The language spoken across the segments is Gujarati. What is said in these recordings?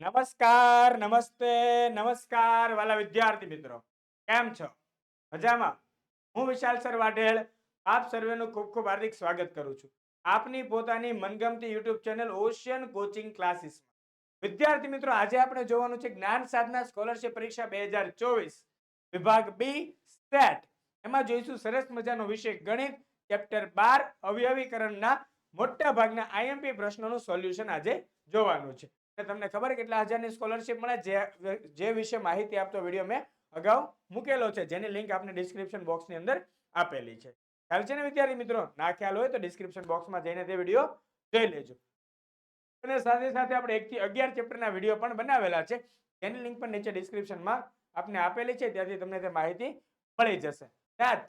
નમસ્કાર, નમસ્તે, નમસ્કાર વાલા વિદ્યાર્થી મિત્રો. કેમ છો? મજામાં? હું વિશાલ સર વાઢેલ, આપ સર્વેનું ખૂબ ખૂબ હાર્દિક સ્વાગત કરું છું. આપની પોતાની મનગમતી YouTube channel ocean coaching classes વિદ્યાર્થી મિત્રો, આજે આપણે જોવાનું છે જ્ઞાન સાધના સ્કોલરશિપ પરીક્ષા બે હજાર ચોવીસ, વિભાગ બી, સેટ. એમાં જોઈશું સરસ મજાનો વિષય ગણિત, ચેપ્ટર બાર, અવયવીકરણના મોટા ભાગના આઈએમપી પ્રશ્નોનું સોલ્યુશન આજે જોવાનું છે. તમને ખબર કેટલા હજારની સ્કોલરશિપ મળે? જે જે વિશે માહિતી આપતો વીડિયો મેં અગાઉ મૂકેલો છે, જેની લિંક આપને ડિસ્ક્રિપ્શન બોક્સની અંદર આપેલી છે. ખ્યાલ છે ને વિદ્યાર્થી મિત્રો? ના ખ્યાલ હોય તો ડિસ્ક્રિપ્શન બોક્સમાં જઈને તે વીડિયો જોઈ લેજો. અને સાથે સાથે આપણે એકથી અગિયાર ચેપ્ટરના વીડિયો પણ બનાવેલા છે. જેની લિંક પણ નીચે ડિસ્ક્રિપ્શનમાં આપને આપેલી છે, ત્યાંથી તમને તે માહિતી મળી જશે.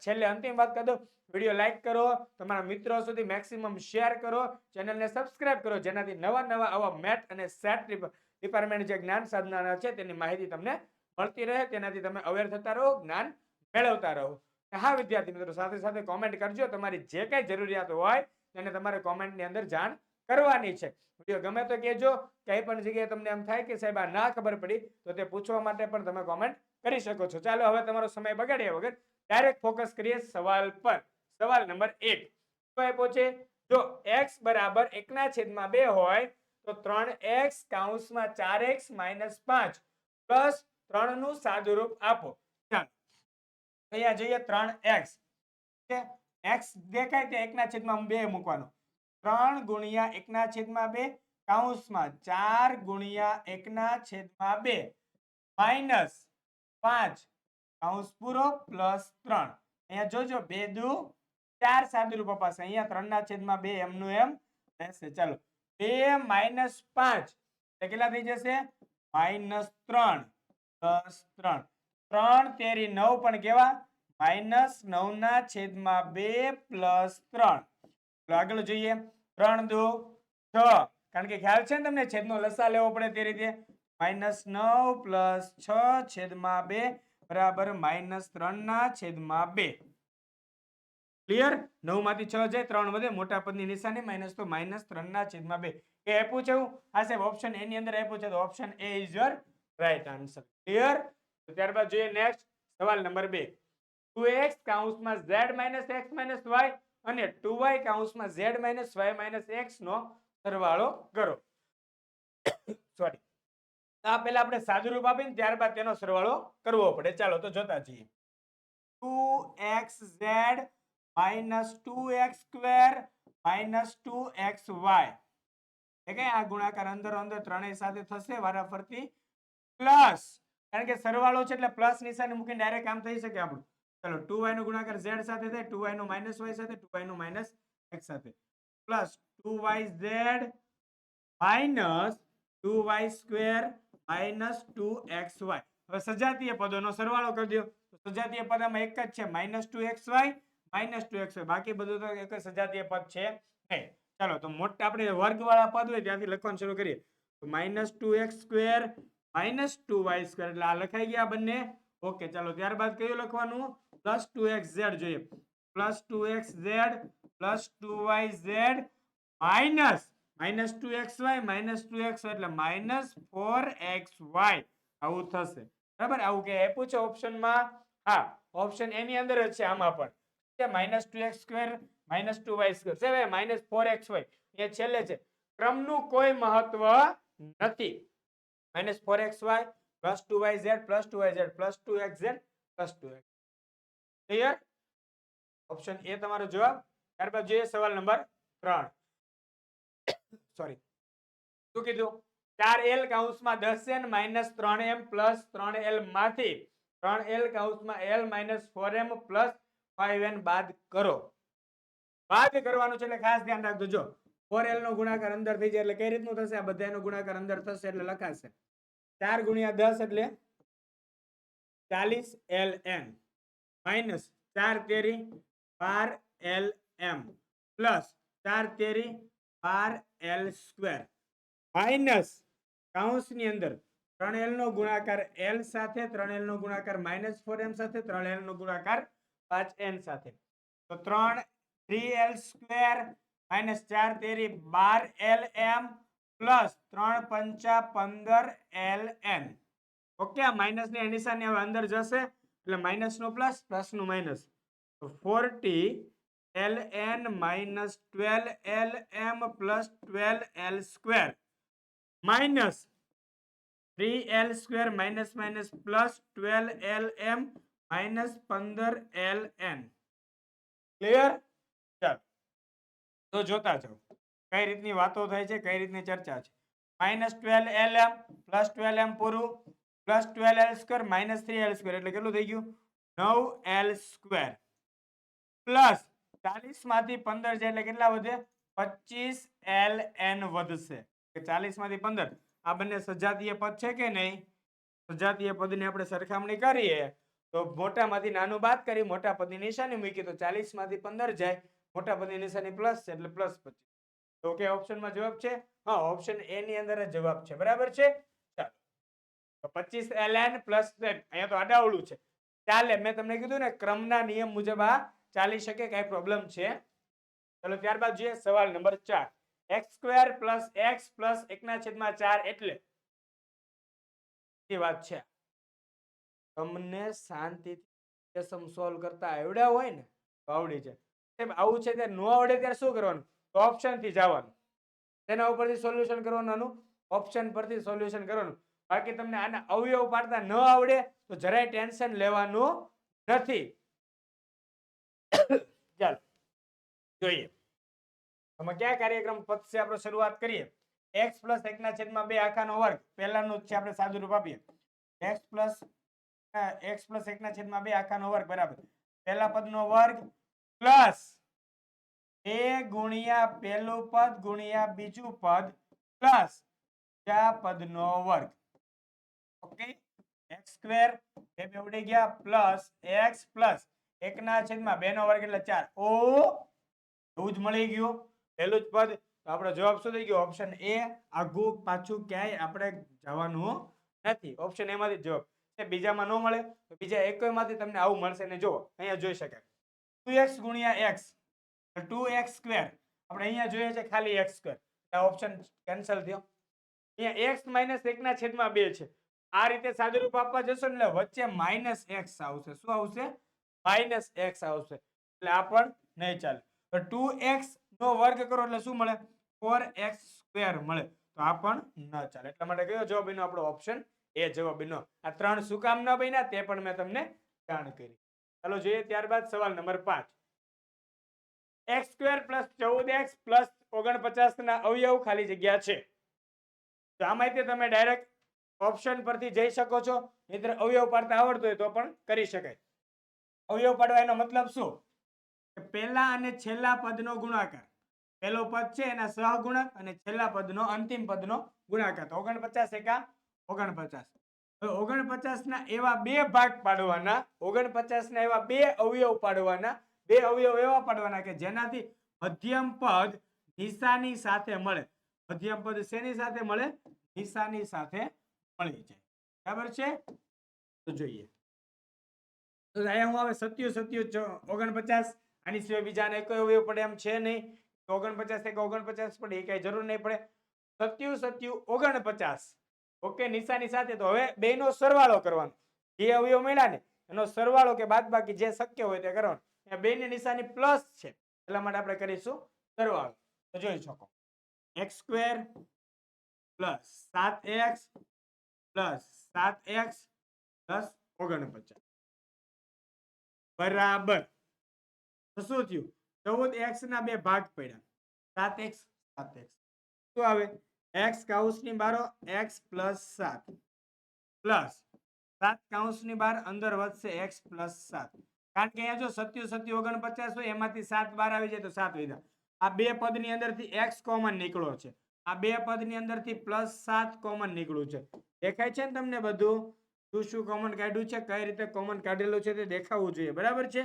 છેલ્લે અંતિમ વાત કરી દો વીડિયો લાઈક કરો, તમારા મિત્રો સુધી મેક્સિમમ શેર કરો ચેનલને સબસ્ક્રાઇબ કરો, જેનાથી નવા નવા આવા મેટ અને સેટ ડિપાર્ટમેન્ટ જે જ્ઞાન સાધનાના છે, તેની માહિતી તમને મળતી રહે, તેનાથી તમે અવેર થતા રહો, જ્ઞાન મેળવતા રહો. હા, વિદ્યાર્થી મિત્રો, સાથે સાથે કોમેન્ટ કરજો, તમારી જે કાંઈ જરૂરિયાત હોય, તેને તમારે કોમેન્ટની અંદર જાણ કરવાની છે. વીડિયો ગમે તો કહેજો, કઈ પણ જગ્યાએ તમને એમ થાય કે સાહેબ, આ ના ખબર પડી, તો તે પૂછવા માટે પણ તમે કોમેન્ટ કરી શકો છો. ચાલો હવે તમારો સમય બગાડ્યા વગર ડાયરેક્ટ ફોકસ કરીએ સવાલ પર. સવાલ નંબર એક. શું આપ્યો છે? જો x બરાબર એકના છેદમાં બે હોય, તો ત્રણ એક્સ કાઉન્સમાં ચાર એક્સ માઇનસ પાંચ પ્લસ ત્રણનું સાદુરૂપ આપો. ચાલો, અહીંયા જોઈએ ત્રણ એક્સ એક્સ દેખાય તે એકના છેદમાં બે મૂકવાનો. ત્રણ ગુણ્યા એકના છેદમાં બે કાઉન્સમાં ચાર ગુણ્યા એકના છેદમાં બે. માઇનસ પાંચ. કૌંસ પૂરો પ્લસ ત્રણ. અહીંયા જોજો, બે દુ, ચાર સાદુરૂપ અપાશે અહીંયા ત્રણ ના છેદમાં બે, એમનું એમ રહેશે. ચાલો. બે માઇનસ પાંચ. કેટલા થઈ જશે? માઇનસ ત્રણ. પ્લસ ત્રણ. ત્રણ તેરી નવ, પણ કેવા? માઇનસ નવ ના છેદમાં બે પ્લસ ત્રણ. આગળ જોઈએ. ત્રણ દુ, છ. કારણ કે ખ્યાલ છે ને તમને? છેદનો લસા લેવો પડે તે રીતે. માઇનસ નવ પ્લસ છ છેદમાં બે બરાબર માઇનસ ત્રણ ના છેદમાં બે. ક્લિયર નવમાંથી છ જાય ત્રણ વધે, મોટા પદની નિશાની માઇનસ તો માઇનસ ત્રણ ના છેદમાં બે. એ આપ્યું છે એવું હા સાહેબ ઓપ્શન એની અંદર આપ્યું છે તો option A is your right answer clear ત્યારબાદ જોઈએ નેક્સ્ટ સવાલ નંબર બે. Two x કાઉન્સમાં z minus x minus y અને two y કાઉન્સમાં z minus y minus x નો સરવાળો કરો. સોરી આ પહેલા આપણે સાદુરૂપ આપીને ત્યારબાદ તેનો સરવાળો કરવો પડે. ચાલો તો જોતા જઈએ. Two x z minus two x square minus two x y. એ આ ગુણાકાર અંદર અંદર ત્રણેય સાથે થશે વારાફરતી. પ્લસ, કારણ કે સરવાળો છે એટલે પ્લસ નિશાની મૂકીને ડાયરેક્ટ કામ થઈ શકે આપણું. ચલો, ટુ વાય નો ગુણાકાર ઝેડ સાથે થાય, ટુ વાય નો માઇનસ વાય સાથે, ટુ વાય નો માઇનસ એક્સ સાથે. Plus two y z minus two y square minus two x y. હવે સજાતીય પદોનો સરવાળો કરી દો. તો સજાતીય પદમાં એક જ છે. Minus two x y, minus two x y. બાકી બધું તો એક સજાતીય પદ છે. નહીં ચાલો, તો મોટા આપણે વર્ગવાળા પદ હોય ત્યાંથી લખવાનું શરૂ કરીએ. તો minus two x square, minus two y square. એટલે આ લખાઈ ગયા બંને. ઓકે, ચાલો, ત્યારબાદ કયું લખવાનું? પ્લસ ટુ એક્સ ઝેડ જોઈએ. Plus two x z, plus two y z, minus minus two x y minus two x એટલે માઇનસ ફોર એક્સ વાય આવું થશે. બરાબર? આવું કે આપ્યું છે ઓપ્શનમાં? હા, ઓપ્શન એની અંદર જ છે આમાં પણ. છે minus two x square, minus two y square. છે માઇનસ ફોર એક્સ વાય. એ છેલ્લે છે. ક્રમનું કોઈ મહત્વ નથી. Minus four x y, plus two y z, plus two y z, plus two x z, plus two x. Clear option A તમારો જવાબ. ત્યારબાદ જોઈએ સવાલ નંબર ત્રણ. સોરી શું કીધું? ચાર એલ કાઉન્સમાં દસ એન માઇનસ ત્રણ એમ પ્લસ ત્રણ એલમાંથી ત્રણ l કાઉન્સમાં l minus four m plus five n બાદ કરો. બાદ કરવાનું છે એટલે ખાસ ધ્યાન રાખજો. જો, ફોર એલ નો ગુણાકાર અંદર થઈ જાય એટલે કઈ રીતનું થશે? આ બધાનો ગુણાકાર અંદર થશે એટલે લખાશે. ચાર ગુણ્યા દસ એટલે ચાલીસ એલ એન માઇનસ ચાર તેરી બાર એલ એમ પ્લસ ચાર તેરી બાર એલ સ્ક્વેર. માઇનસ કાઉન્સની અંદર ત્રણ એલ નો ગુણાકાર એલ સાથે, ત્રણ એલ નો ગુણાકાર માઇનસ ફોર એમ સાથે, ત્રણ એલ નો ગુણાકાર પાંચ એન સાથે. તો ત્રણ, થ્રી એલ સ્ક્વેર માઇનસ ચાર તેરી બાર એલ એમ પ્લસ ત્રણ પંચા પંદર એલ એન. ઓકે, આ માઇનસની નિશાની હવે અંદર જશે. એટલે માઇનસનું પ્લસ પ્લસનું માઇનસ. તો forty l n minus twelve l m plus twelve l square minus three l square minus minus plus twelve l m minus પંદર એલ એન ક્લિયર ચાલો તો જોતા જાઓ। કઈ રીતની વાતો થાય છે, કઈ રીતની ચર્ચા છે? Minus twelve l m plus twelve m પૂરું, plus twelve l square minus three l square, એટલે કેટલું થઈ ગયું? નવ એલ સ્ક્વેર. પ્લસ ચાલીસમાંથી પંદર છે એટલે કેટલા વધે? પચીસ એલ એન વધશે. ચાલીસમાંથી પંદર? આ બંને સજાતીય પદ છે કે નહીં? સજાતીય પદની આપણે સરખામણી કરીએ તો મોટામાંથી નાનું બાદ કરી મોટા પદની નિશાની મૂકી તો ચાલીસમાંથી પંદર જાય. મોટા પદની નિશાની પ્લસ છે એટલે પ્લસ પચીસ. તો કે ઓપ્શનમાં જવાબ છે? હા, ઓપ્શન એ ની અંદર જવાબ છે. બરાબર છે? ચાલો. પચીસ એલ એન પ્લસ અહીંયા તો આડાવડું છે. ચાલે, મેં તમને કીધું ને, ક્રમના નિયમ મુજબ આ ચાલી શકે કઈ પ્રોબ્લેમ છે? ચલો ત્યારબાદ જોઈએ સવાલ નંબર ચાર. X square plus x plus એકના છેદમાં ચાર એટલે? વાત છે. તમને શાંતિથી સમ સોલ્વ કરતા આવડ્યા હોય ને, તો આવડી જાય. આવું છે ત્યારે ન આવડે ત્યારે શું કરવાનું? તો ઓપ્શનથી જવાનું. તેના ઉપરથી સોલ્યુશન કરવાનું ઓપ્શન પરથી સોલ્યુશન કરવાનું. બાકી તમને આના અવયવ પાડતા ન આવડે તો જરાય ટેન્શન લેવાનું નથી. ચાલો જોઈએ. આમાં કયા કાર્યક્રમ પદથી આપણે શરૂઆત કરીએ? એક્સ પ્લસ એકના છેદમાં બે આખાનો વર્ગ. પહેલાનું જ છે આપણે સાદું રૂપ આપીએ. એક્સ પ્લસ એક્સ પ્લસ એકના છેદમાં બે આખાનો વર્ગ, બરાબર. પહેલા પદનો વર્ગ પ્લસ બે ગુણ્યા પહેલું પદ ગુણ્યા બીજું પદ પ્લસ બીજા પદનો વર્ગ. ઓકે એક્સ સ્ક્વેર બે બે ઉડી ગયા પ્લસ એક્સ પ્લસ એકના છેદમાં બે નો વર્ગ એટલે ચાર. ઓ એવું મળી ગયું. પહેલું જ પદ આપણો જવાબ શું થઈ ગયો? ઓપ્શન એ આઘું પાછું ક્યાંય આપણે જવાનું નથી. ઓપ્શન એમાંથી જવાબ. બીજામાં ન મળે, તો બીજા એકમાંથી તમને આવું મળશે ને જો અહીંયા જોઈ શકાય. ટુ એક્સ ગુણ્યા એક્સ ટુ એક્સ સ્ક્વેર આપણે અહીંયા જોઈએ છે ખાલી એક્સ સ્ક્વેર ઓપ્શન કેન્સલ થયો. અહીંયા એક્સ માઇનસ એકના છેદમાં બે છે. આ રીતે સાદુરૂપ આપવા જશો ને એટલે વચ્ચે માઇનસ એક્સ આવશે. શું આવશે? માઇનસ એક્સ આવશે. એટલે આ પણ નહીં ચાલે. તો ટુ એક્સ નો વર્ગ કરો એટલે શું મળે? ફોર એક્સ સ્ક્વેર મળે. તો આ પણ ન ચાલે. એટલા માટે કયો જવાબ એનો આપણો ઓપ્શન એ જવાબ એનો. આ ત્રણ શું કામ ન બન્યા તે પણ મેં તમને જાણ કરી. ચાલો જોઈએ ત્યારબાદ સવાલ નંબર પાંચ. એક્સ સ્ક્વેર પ્લસ ચૌદ એક્સ પ્લસ ઓગણપચાસ ના અવયવ ખાલી જગ્યા છે. તો આમાંથી તમે ડાયરેક્ટ ઓપ્શન પરથી જઈ શકો છો. મિત્ર, અવયવ પાડતા આવડતું હોય તો પણ કરી શકાય. અવયવ પાડવા એનો મતલબ શું? કે પહેલા અને છેલ્લા પદનો ગુણાકાર. પહેલો પદ છે એના સહગુણક અને છેલ્લા પદનો અંતિમ પદનો ગુણાકાર. તો ઓગણપચાસ એકા ઓગણપચાસ. ઓગણપચાસ ના એવા બે ભાગ પાડવાના ઓગણપચાસ ના એવા બે અવયવ પાડવાના, બે અવયવ એવા પાડવાના કે જેનાથી મધ્યમ પદ નિશાની સાથે મળે. મધ્યમ પદ શેની સાથે મળે? નિશાની સાથે મળી જાય. બરાબર છે? તો જોઈએ. તો અહીંયા હું હવે સત્યુ સત્યુ ઓગણપચાસ. આની સિવાય બીજાને અવયવ પડે એમ છે નહીં તો ઓગણપચાસ એક ઓગણપચાસ પડે, એ કઈ જરૂર નહીં પડે. સત્યુ સત્યુ ઓગણપચાસ. ઓકે, નિશાની સાથે. તો હવે બેનો સરવાળો કરવાનો. જે અવયવ મળ્યા ને, એનો સરવાળો કે બાદ બાકી જે શક્ય હોય તે કરવાનો. બે બેની નિશાની પ્લસ છે. એટલા માટે આપણે કરીશું સરવાળો. તો જોઈ શકો. એક્સ સ્ક્વેર પ્લસ સાત એક્સ પ્લસ સાત એક્સ પ્લસ ઓગણપચાસ. બરાબર. શું થયું? ચૌદ એક્સ ના બે ભાગ પડ્યા. સાત એક્સ સાત એક્સ શું આવે? એક્સ કાઉન્સની બારો એક્સ પ્લસ સાત. પ્લસ સાત કાઉન્સની બાર અંદર વધશે એક્સ પ્લસ સાત. કારણ કે અહીંયા જો સત્યુ સત્યુ ઓગણપચાસ હોય, એમાંથી સાત બાર આવી જાય તો સાત વધ્યા આ બે પદની અંદરથી એક્સ કોમન નીકળ્યો છે. આ બે પદની અંદરથી પ્લસ સાત કોમન નીકળ્યું છે. દેખાય છે ને તમને બધું? શું શું કોમન કાઢ્યું છે? કઈ રીતે કોમન કાઢેલું છે તે દેખાવું જોઈએ. બરાબર છે?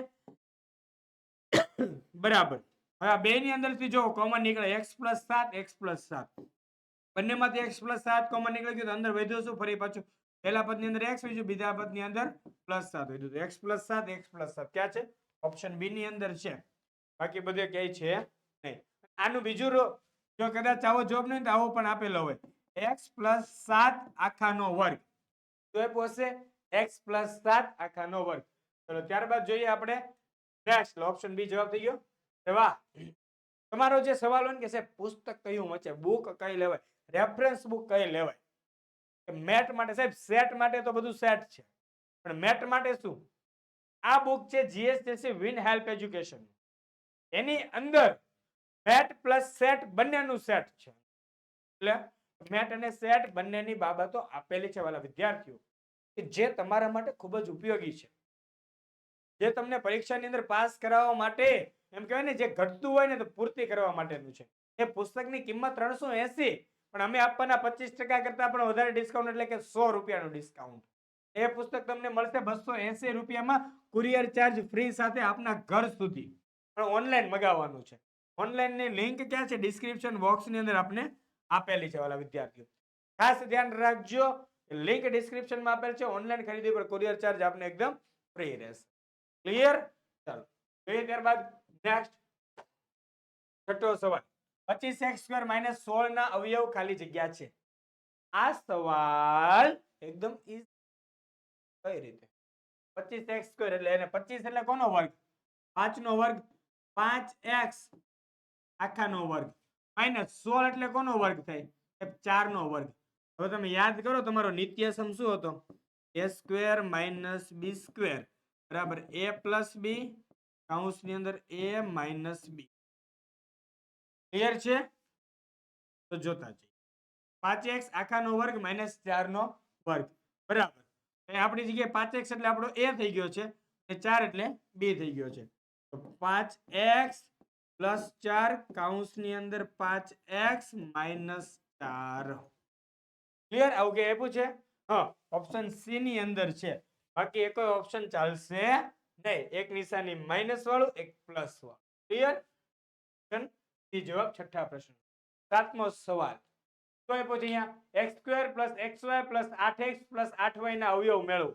બરાબર. હવે આ બે ની અંદરથી જો કોમન નીકળે. એક્સ પ્લસ સાત એક્સ પ્લસ સાત. બંનેમાંથી એક્સ પ્લસ સાત કોમન નીકળી ગયું તો અંદર વધ્યો શું? ફરી પાછું પહેલા પદની અંદર એક્સ બીજું બીજા પદની અંદર પ્લસ સાત તો એક્સ પ્લસ સાત એક્સ પ્લસ સાત. ક્યાં છે? ઓપ્શન બી ની અંદર છે. બાકી બધે ક્યાંય છે નહીં. આનું બીજું જો કદાચ આવો જોબ નહીં તો આવો પણ આપેલો હોય. એક્સ પ્લસ સાત આખાનો વર્ગ. તો એ હશે એક્સ પ્લસ સાત આખાનો વર્ગ. ચલો, ત્યારબાદ જોઈએ આપણે નેક્સ્ટ ઓપ્શન બી જવાબ થઈ ગયો. વાહ. તમારો જે સવાલ હોય ને કે સાહેબ, પુસ્તક કયું મચે બુક કઈ લેવાય? રેફરન્સ બુક કઈ લેવાય? મેટ માટે? સાહેબ સેટ માટે તો બધું સેટ છે. પણ મેટ માટે શું? આ બુક છે જીએસટીસી વિન હેલ્પ એજ્યુકેશન એની અંદર મેટ પ્લસ સેટ બંનેનું સેટ છે. એટલે મેટ અને સેટ બંનેની બાબતો આપેલી છે વાલા વિદ્યાર્થીઓ, કે જે તમારા માટે ખૂબ જ ઉપયોગી છે. જે તમને પરીક્ષાની અંદર પાસ કરાવવા માટે, એમ કહેવાય ને, જે ઘટતું હોય ને તો પૂર્તિ કરવા માટેનું છે. એ પુસ્તકની કિંમત ત્રણસો એસી, પણ અમે આપવાના પચીસ ટકા કરતા પણ વધારે ડિસ્કાઉન્ટ એટલે કે સો રૂપિયાનું ડિસ્કાઉન્ટ એ પુસ્તક તમને મળશે બસો એસી રૂપિયામાં કુરિયર ચાર્જ ફ્રી સાથે આપના ઘર સુધી. પણ ઓનલાઈન મગાવવાનું છે. ઓનલાઈનની લિંક ક્યાં છે? ડિસ્ક્રિપ્શન બોક્સની અંદર આપને આપેલી છે વાલા વિદ્યાર્થીઓ. ખાસ ધ્યાન રાખજો લિંક ડિસ્ક્રિપ્શનમાં આપેલ છે ઓનલાઈન ખરીદી પર કુરિયર ચાર્જ આપને એકદમ ફ્રી રહેશે. ક્લિયર ચાલો, જોઈએ ત્યારબાદ નેક્સ્ટ છઠ્ઠો સવાલ. પચીસ એક્સ સ્ક્વેર માઇનસ સોળ ના અવયવ ખાલી જગ્યા છે. આ સવાલ એકદમ easy. કઈ રીતે? પચીસ એક્સ સ્ક્વેર એટલે એને પચીસ એટલે કોનો વર્ગ? પાંચ નો વર્ગ પાંચ એક્સ આખાનો વર્ગ. માઇનસ સોળ એટલે કોનો વર્ગ થાય? એ ચાર નો વર્ગ. હવે તમે યાદ કરો, તમારો નિત્યસમ શું હતો? A square minus b square. બરાબર? એ પ્લસ બી કૌંસની અંદર એ માઇનસ બી. ક્લિયર છે? તો જોતા જઈએ. પાંચ એક્સ આખાનો વર્ગ માઇનસ ચારનો વર્ગ. બરાબર? આપણી જગ્યાએ પાંચ એક્સ એટલે આપણો એ થઈ ગયો છે. એ ચાર એટલે બી થઈ ગયો છે. તો પાંચ એક્સ પ્લસ ચાર કાઉન્સની અંદર પાંચ એક્સ માઇનસ ચાર. ક્લિયર? આવું કે આપ્યું છે? હા, ઓપ્શન સી ની અંદર છે. બાકી એક ઓપ્શન ચાલશે નહીં. એક નિશાની માઇનસ વાળું, એક પ્લસ વાળું. ક્લિયર? જવાબ, છઠ્ઠા પ્રશ્ન. સાતમો સવાલ. તો એ પછી અહીંયા? X square plus x y plus આઠ એક્સ પ્લસ આઠ વાય ના અવયવ મેળવો.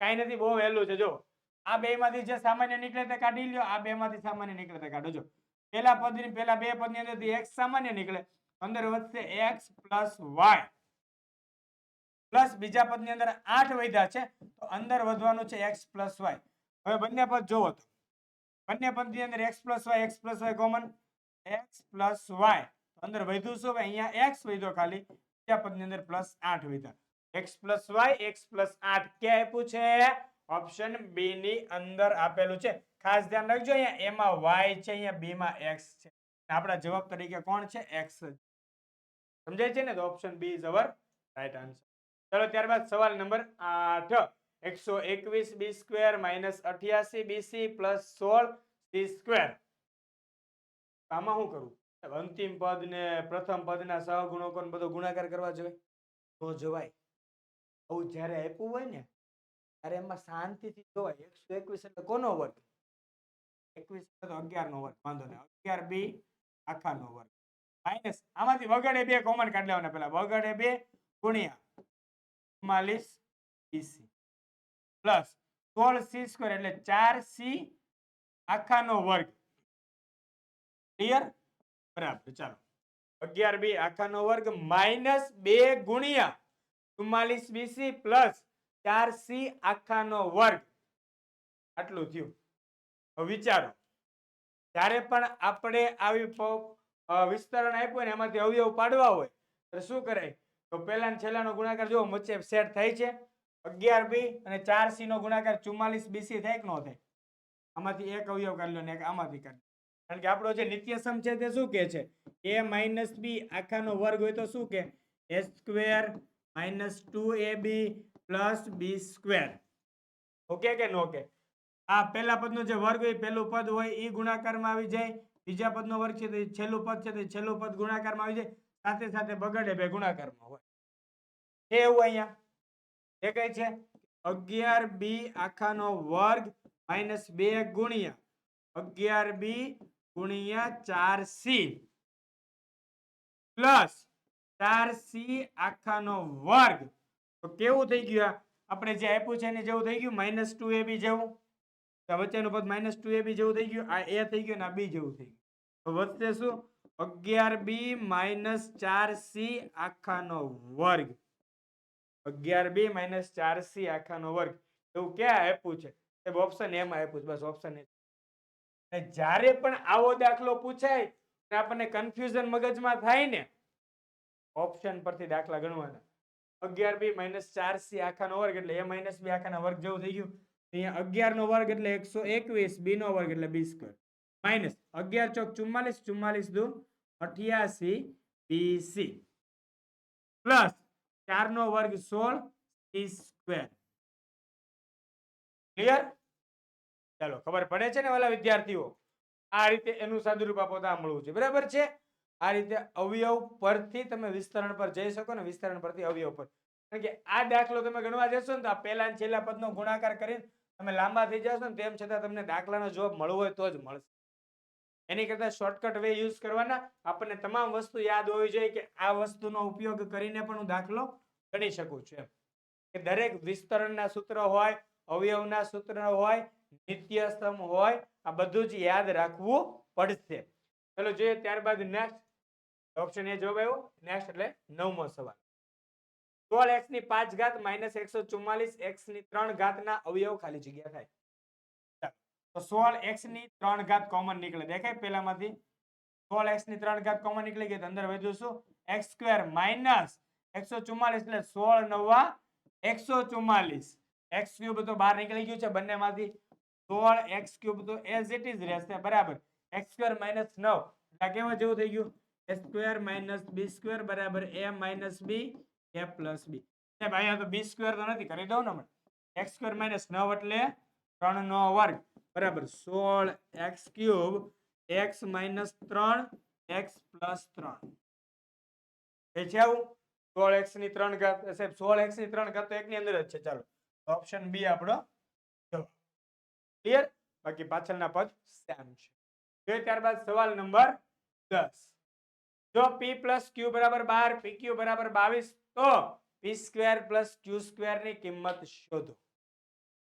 કાંઈ નથી, બહુ વહેલું છે. જો, આ બે માંથી જે સામાન્ય નીકળે તે કાઢી લ્યો. આ બે માંથી સામાન્ય નીકળે તે કાઢો. જો પેલા પદની પેલા બે પદની અંદરથી એક્સ સામાન્ય નીકળે. અંદર વધશે એક્સ પ્લસ પ્લસ બીજા પદની અંદર આઠ વધ્યા છે, તો અંદર વધવાનું છે એક્સ પ્લસ હવે બંને પદ જોવો તો. બંને પદની અંદર x plus y x y common x plus y અંદર વધ્યું શું? અહીંયા એક્સ વધ્યો ખાલી. બીજા પદની અંદર પ્લસ આઠ વધ્યા. X plus y x plus આઠ. ક્યાં આપ્યું છે? ઓપ્શન બી ની અંદર આપેલું છે. ખાસ ધ્યાન રાખજો અહીંયા એમાં વાય છે, અહીંયા બી માં એક્સ છે આપણા જવાબ તરીકે કોણ છે? એક્સ સમજાય છે ને? તો option B is our right answer ચલો, ત્યારબાદ સવાલ નંબર આઠ. એકસો એકવીસ બી સ્ક્વેર માઇનસ અઠ્યાસી બીસી પ્લસ સોળ સી સ્ક્વેર આમાં શું કરું અંતિમ પદ ને પ્રથમ પદના સહગુણકો બધો ગુણાકાર કરવા જોઈએ તો જવાય. આવું જ્યારે આપ્યું હોય ને ત્યારે એમાં શાંતિથી જોવાય. એકસો એકવીસ એટલે કોનો વર્ગ? એકવીસ એટલે તો વર્ગ, વાંધો નહીં. અગિયાર બી આખા નો વર્ગ. માઇનસ, આમાંથી વગડે બે કોમન કાઢી લેવાના પેલા વગડે બે ગુણ્યા ચુમ્માલીસ બીસી પ્લસ સોળ સી સ્ક્વેર એટલે ચાર સી આખાનો વર્ગ. ક્લિયર બરાબર, ચાલો. અગિયાર બી આખાનો વર્ગ માઇનસ બે ગુણ્યા ચુમ્માલીસ બીસી પ્લસ ચાર સી આખાનો વર્ગ. આટલું થયું. વિચારો. જ્યારે પણ આપણે આવી વિસ્તરણ આપ્યું ને એમાંથી અવયવ પાડવા હોય, તો શું કરાય? તો પહેલા ને છેલ્લાનો ગુણાકાર જો વચ્ચે સેટ થાય છે. અગિયાર બી અને ચાર સી નો ગુણાકાર ચુમ્માલીસ બીસી થાય કે ન થાય? આમાંથી એક અવયવ કાઢી લો ને એક આમાંથી કાઢી. કારણ કે આપણો જે નિત્યસમ છે તે શું કે છે? એ માઇનસ બી આખાનો વર્ગ હોય તો શું કે a square minus two a b plus b square. Okay કે નો કે આ પહેલા પદનો જે વર્ગ હોય પહેલું પદ હોય એ ગુણાકારમાં આવી જાય. બીજા પદનો વર્ગ છે તે છેલ્લું પદ છે તે છેલ્લું પદ ગુણાકારમાં આવી જાય. સાથે સાથે બગડે બે ગુણાકારમાં હોય. છે એવું અહીંયા? દેખાય છે? અગિયાર બી આખાનો વર્ગ માઇનસ બે ગુણ્યા. અગિયાર બી ગુણ્યા ચાર સી. પ્લસ ચાર સી આખાનો વર્ગ. તો કેવું થઈ ગયું? આપણે જે આપ્યું છે એને જેવું થઈ ગયું? માઇનસ ટુ એ બી જેવું? વચ્ચેનું પદ માઇનસ ટુ એ બી જેવું થઈ ગયું? આ એ થઈ ગયું ને આ બી જેવું થઈ ગયું. વધશે શું? અગિયાર બી માઇનસ ચાર સી આખાનો વર્ગ. અગિયાર બી માઇનસ ચાર સી આખાનો વર્ગ. એવું ક્યાં આપ્યું છે? સાહેબ ઓપ્શન એમાં આપ્યું છે. બસ ઓપ્શન એ અને જ્યારે પણ આવો દાખલો પૂછાય આપણને કન્ફ્યુઝન મગજમાં થાય ને. ઓપ્શન પરથી દાખલા ગણવાના. અગિયાર બી માઇનસ ચાર સી આખાનો વર્ગ એટલે એ માઇનસ બી આખાના વર્ગ જેવું થઈ ગયું. અહીંયા અગિયાર નો વર્ગ એટલે એકસો એકવીસ બી નો વર્ગ એટલે બી સ્ક્વેર માઇનસ અગિયાર ચોક ચુમ્માલીસ ચુમ્માલીસ દુ અઠ્યાસી બીસી પ્લસ ચાર નો વર્ગ સોળ સી સ્ક્વેર ક્લિયર ચાલો, ખબર પડે છે ને વાલા વિદ્યાર્થીઓ? આ રીતે એનું સાદુરૂપ આપોતા મળવું છે. બરાબર છે? આ રીતે અવયવ પરથી તમે વિસ્તરણ પર જઈ શકો ને વિસ્તરણ પરથી અવયવ પર. કારણ કે આ દાખલો તમે ગણવા જશો ને તો આ પહેલા છેલ્લા પદનો ગુણાકાર કરીને તમે લાંબા થઈ જશો ને તેમ છતાં તમને દાખલાનો જવાબ મળવો હોય તો જ મળશે. એની કરતા શોર્ટકટ વે યુઝ કરવાના આપણને તમામ વસ્તુ યાદ હોવી જોઈએ કે આ વસ્તુનો ઉપયોગ કરીને પણ હું દાખલો ગણી શકું છું એમ. કે દરેક વિસ્તરણના સૂત્ર હોય, અવયવના સૂત્ર હોય નિત્ય સ્તંભ હોય, આ બધું જ યાદ રાખવું પડશે. ચલો જોઈએ ત્યારબાદ નેક્સ્ટ ઓપ્શન એ જવાબ આવ્યો. નેક્સ્ટ એટલે નવમો સવાલ. સોળ એક્સની પાંચ ઘાત માઇનસ એકસો ચુમ્માલીસ એક્સની ત્રણ ઘાતના અવયવ ખાલી જગ્યા થાય. તો સોળ એક્સની ત્રણ ઘાત કોમન નીકળે. દેખાય પેલામાંથી સોળ એક્સની ત્રણ ઘાત કોમન નીકળી ગઈ અંદર વધ્યું શું એક્સ સ્ક્વેર માઇનસ એકસો ચુમ્માલીસ એટલે સોળ નવા એકસો ચુમ્માલીસ. એક્સ ક્યુબ તો બહાર નીકળી ગયું છે બંનેમાંથી. સોળ એક્સ ક્યુબ તો એઝ ઇટ ઇઝ રહેશે. બરાબર. એક્સ સ્ક્વેર માઇનસ નવ. એટલે કેવા જેવું થઈ ગયું? A square minus b square બરાબર a minus B, A plus બી. સાહેબ અહીંયા તો બી સ્ક્વેર તો નથી, કરી દઉં ને હમણાં. એક્સ સ્ક્વેર માઇનસ નવ એટલે ત્રણ નો વર્ગ. બરાબર, સોળ એક્સ ક્યુબ, એક્સ માઇનસ ત્રણ, એક્સ પ્લસ ત્રણ. એ છે આવું? સોળ એક્સની ત્રણ ઘાત સાહેબ, સોળ એક્સની ત્રણ ઘાત તો એકની અંદર જ છે. ચાલો, ઓપ્શન બી આપણો ક્લિયર? બાકી પાછળના પદ સેમ છે. ત્યારબાદ સવાલ નંબર દસ. જો પી પ્લસ ક્યુ બરાબર બાર પી ક્યુ બરાબર બાવીસ તો પી સ્ક્વેર પ્લસ ક્યુ સ્ક્વેરની કિંમત શોધો.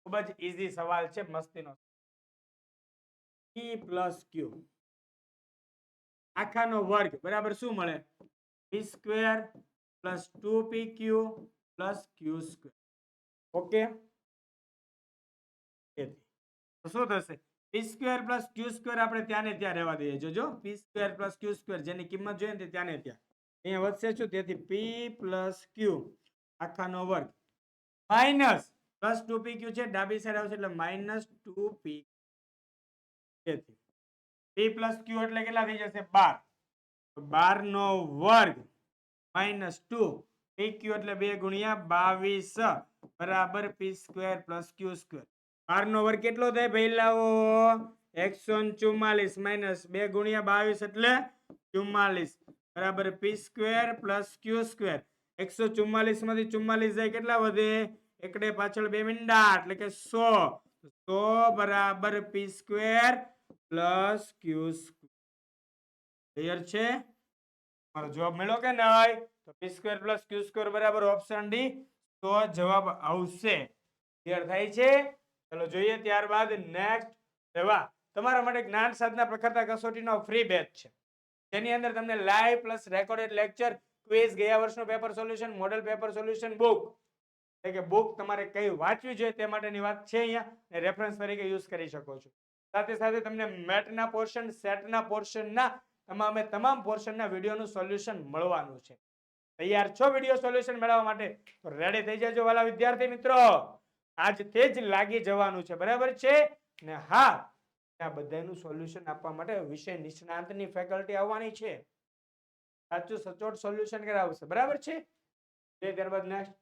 ખૂબ જ ઈઝી સવાલ છે, મસ્તીનો. પી પ્લસ ક્યુ આખાનો વર્ગ બરાબર શું મળે? P square plus two p q plus q square okay તો શું થશે? P square plus q square આપણે ત્યાં ને ત્યાં રહેવા દઈએ. જોજો p square plus q square જેની કિંમત જોઈએ ને તે ત્યાં ને ત્યાં. અહીંયા વધશે શું? તેથી પી પ્લસ ક્યુ આખાનો વર્ગ. Minus plus two p q છે, ડાબી સાઈડ આવશે એટલે માઇનસ ટુ પી તેથી પી પ્લસ ક્યુ એટલે કેટલા થઈ જશે? બાર. બાર નો વર્ગ માઇનસ ટુ પી ક્યુ એટલે બે ગુણ્યા બાવીસ, બરાબર p square plus q square બાર નો વર્ગ કેટલો થાય? પહેલાઓ એકસો ચુમ્માલીસ માઇનસ બે ગુણ્યા બાવીસ એટલે ચુમ્માલીસ બરાબર p square plus q square એકસો ચુમ્માલીસમાંથી ચુમ્માલીસ જાય કેટલા વધે? એકડે પાછળ બે મીંડા, એટલે કે સો. સો બરાબર p square plus q clear છે? મારો જવાબ મળ્યો કે નહીં? તો p square plus q square બરાબર ઓપ્શન ડી તો જવાબ આવશે. ક્લિયર થાય છે? ચલો જોઈએ ત્યારબાદ નેક્સ્ટ એવા તમારા માટે જ્ઞાન સાધના પ્રખરતા કસોટીનો ફ્રી બેચ છે. જેની અંદર તમને live plus recorded lecture quiz ગયા વર્ષનું paper solution model paper solution book એટલે કે બુક તમારે કઈ વાંચવી જોઈએ તે માટેની વાત છે અહીંયા. રેફરન્સ તરીકે યુઝ કરી શકો છો. સાથે સાથે તમને મેટના પોર્શન સેટના પોર્શનના તમામે તમામ પોર્શનના વિડીયોનું સોલ્યુશન મળવાનું છે. તૈયાર છો વીડિયો સોલ્યુશન મેળવવા માટે? તો રેડી થઈ જજો વાલા વિદ્યાર્થી મિત્રો. આજથી જ લાગી જવાનું છે, બરાબર છે? ને હા, આ બધાનું સોલ્યુશન આપવા માટે વિષય નિષ્ણાંતની ફેકલ્ટી આવવાની છે. સાચું સચોટ સોલ્યુશન કરાવશે, બરાબર છે? તે ત્યારબાદ નેક્સ્ટ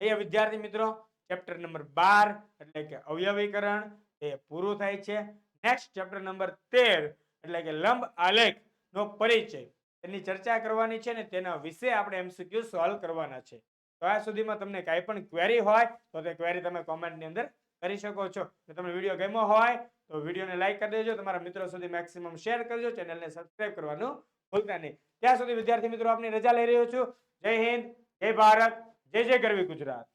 એ વિદ્યાર્થી મિત્રો ચેપ્ટર નંબર બાર, એટલે કે અવયવીકરણ, એ પૂરું થાય છે. નેક્સ્ટ ચેપ્ટર નંબર તેર, એટલે કે લંબ આલેખ નો પરિચય. એની ચર્ચા કરવાની છે ને તેના વિશે આપણે એમસીક્યુ સોલ્વ કરવાના છે. તો આ સુધીમાં તમને કાંઈ પણ ક્વેરી હોય, તો તે ક્વેરી તમે કોમેન્ટની અંદર કરી શકો છો. જો તમને વીડિયો ગમ્યો હોય, તો વિડીયોને લાઈક કરી દેજો. તમારા મિત્રો સુધી મેક્સિમમ શેર કરજો ચેનલને સબસ્ક્રાઇબ કરવાનું ભૂલતા નહીં. ત્યાં સુધી વિદ્યાર્થી મિત્રો, આપની રજા લઈ રહ્યો છું. જય હિન્દ, જય ભારત, જય જય ગરવી ગુજરાત.